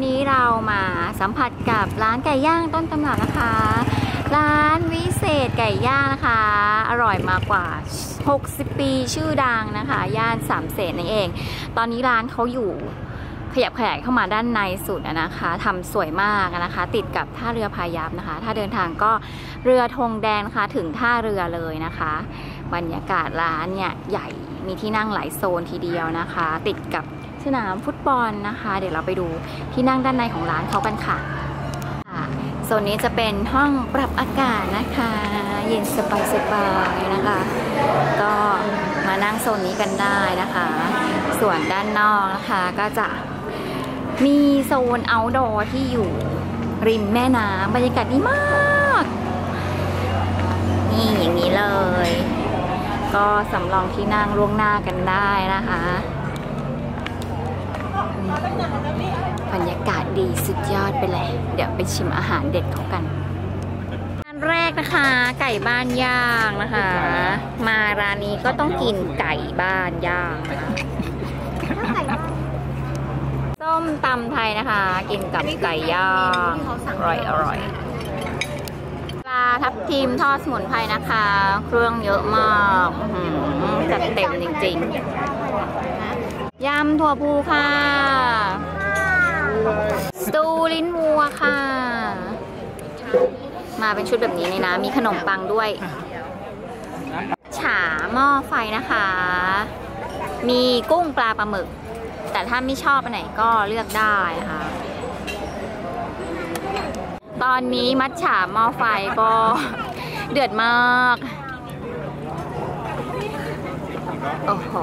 ันนี้เรามาสัมผัสกับร้านไก่ย่างต้นตำรับนะคะ ร้านวิเศษไก่ย่างนะคะ อร่อยมากกว่า 60 ปีชื่อดังนะคะ ย่านสามเสนนั่นเอง ตอนนี้ร้านเขาอยู่ขยับขยายเข้ามาด้านในสุดนะคะทำสวยมากนะคะ ติดกับท่าเรือพายัพนะคะ ถ้าเดินทางก็เรือธงแดงนะคะถึงท่าเรือเลยนะคะ บรรยากาศร้านเนี่ยใหญ่มีที่นั่งหลายโซนทีเดียวนะคะ ติดกับ สนามฟุตบอลนะคะ เดี๋ยวเราไปดูที่นั่งด้านในของร้านเขากันค่ะโซนนี้จะเป็นห้องปรับอากาศนะคะ เย็นสบายๆนะคะ ก็มานั่งโซนนี้กันได้นะคะ ส่วนด้านนอกนะคะก็จะมีโซน outdoor ที่อยู่ริมแม่น้ำบรรยากาศดีมาก นี่อย่างนี้เลย ก็สำรองที่นั่งล่วงหน้ากันได้นะคะ บรรยากาศดีสุดยอดไปเลย เดี๋ยวไปชิมอาหารเด็ดเขากันร้านแรกนะคะ ไก่บ้านย่างนะคะ มาร้านนี้ก็ต้องกินไก่บ้านย่างนะคะส้มตำไทยนะคะ กินกับไก่ย่างอร่อยอร่อยปลาทับทิมทอดสมุนไพรนะคะ เครื่องเยอะมากจัดเต็มจริงๆ ยำถั่วพูค่ะ สตูลิ้นวัวค่ะ มาเป็นชุดแบบนี้เลยนะ มีขนมปังด้วย ฉาหม้อไฟนะคะ มีกุ้งปลาปลาหมึก แต่ถ้าไม่ชอบอันไหนก็เลือกได้นะคะ ตอนนี้มัดฉาหม้อไฟก็เดือดมาก โอ้โห